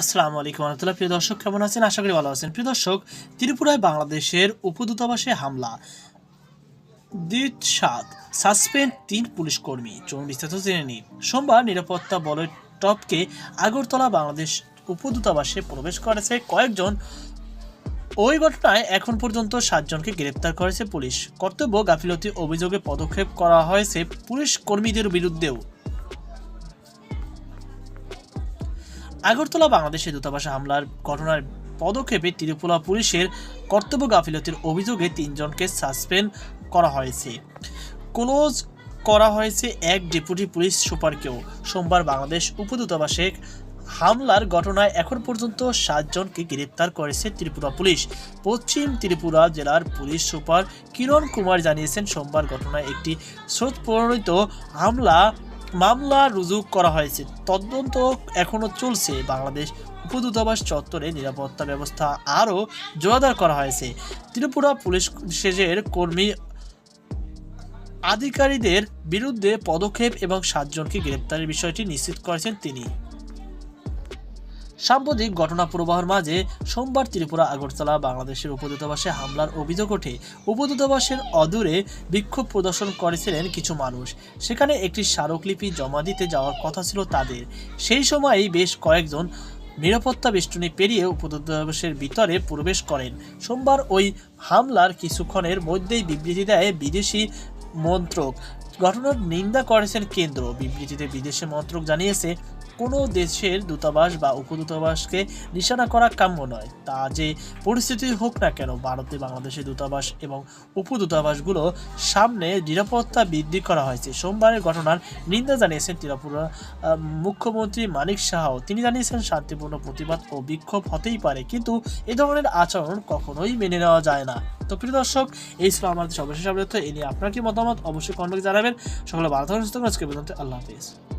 আসসালামু আলাইকুম রহমতুল্লাহ। প্রিয় দর্শক, কেমন আছেন? আশা করি ভালো আছেন। প্রিয় দর্শক, ত্রিপুরায় বাংলাদেশের উপদূতাবাসে হামলা। দ্বিত সাত, সাসপেন্ড তিন পুলিশ কর্মী। চলুন বিস্তারিত জেনে নিই। সোমবার নিরাপত্তা বলের টপকে আগরতলা বাংলাদেশ উপদূতাবাসে প্রবেশ করেছে কয়েকজন। ওই ঘটনায় এখন পর্যন্ত সাতজনকে গ্রেপ্তার করেছে পুলিশ। কর্তব্য, গাফিলতি অভিযোগে পদক্ষেপ করা হয়েছে পুলিশ কর্মীদের বিরুদ্ধেও। আগরতলা বাংলাদেশের দূতাবাসে হামলার ঘটনার পদক্ষেপে ত্রিপুরা পুলিশের কর্তব্য গাফিলতির অভিযোগে তিনজনকে সাসপেন্ড করা হয়েছে। ক্লোজ করা হয়েছে এক ডেপুটি পুলিশ সুপারকেও। সোমবার বাংলাদেশ উপদূতাবাসে হামলার ঘটনায় এখন পর্যন্ত সাতজনকে গ্রেপ্তার করেছে ত্রিপুরা পুলিশ। পশ্চিম ত্রিপুরা জেলার পুলিশ সুপার কিরণ কুমার জানিয়েছেন, সোমবার ঘটনায় একটি স্রোত প্রণীত হামলা মামলা রুজু করা হয়েছে। তদন্ত এখনও চলছে। বাংলাদেশ উপদূতাবাস চত্বরে নিরাপত্তা ব্যবস্থা আরও জোরদার করা হয়েছে। ত্রিপুরা পুলিশ সেজের কর্মী আধিকারীদের বিরুদ্ধে পদক্ষেপ এবং সাতজনকে গ্রেপ্তারের বিষয়টি নিশ্চিত করেছেন তিনি। সাম্প্রতিক ঘটনা প্রবাহের মাঝে সোমবার ত্রিপুরা, আগরতলা, বাংলাদেশের উপদূতাবাসে হামলার অভিযোগ ওঠে। উপদূতাবাসের অদূরে বিক্ষোভ প্রদর্শন করেছিলেন কিছু মানুষ। সেখানে একটি স্মারকলিপি জমা দিতে যাওয়ার কথা ছিল তাদের। সেই সময়ই বেশ কয়েকজন নিরাপত্তা বেষ্টনী পেরিয়ে উপদূতাবাসের ভিতরে প্রবেশ করেন। সোমবার ওই হামলার কিছুক্ষণের মধ্যেই বিবৃতি দেয় বিদেশি মন্ত্রক। ঘটনার নিন্দা করেছেন কেন্দ্র। বিবৃতিতে বিদেশি মন্ত্রক জানিয়েছে কোনো দেশের দূতাবাস বা উপদূতাবাসকে নিশানা করা কাম্য নয়। তা যে পরিস্থিতি হোক না কেন, ভারতে বাংলাদেশের দূতাবাস এবং উপদূতাবাসগুলো সামনে নিরাপত্তা বৃদ্ধি করা হয়েছে। সোমবারের ঘটনার নিন্দা জানিয়েছেন ত্রিপুরা মুখ্যমন্ত্রী মানিক সাহাও তিনি জানিয়েছেন, শান্তিপূর্ণ প্রতিবাদ ও বিক্ষোভ হতেই পারে, কিন্তু এ ধরনের আচরণ কখনোই মেনে নেওয়া যায় না। তো প্রিয় দর্শক, এই ছিল আমাদের সর্বশেষ আপডেট। এ নিয়ে আপনার কি মতামত? অবশ্যই কমেন্টে জানাবেন। সকলে সুস্থ আজকে পর্যন্ত। আল্লাহ হাফিজ।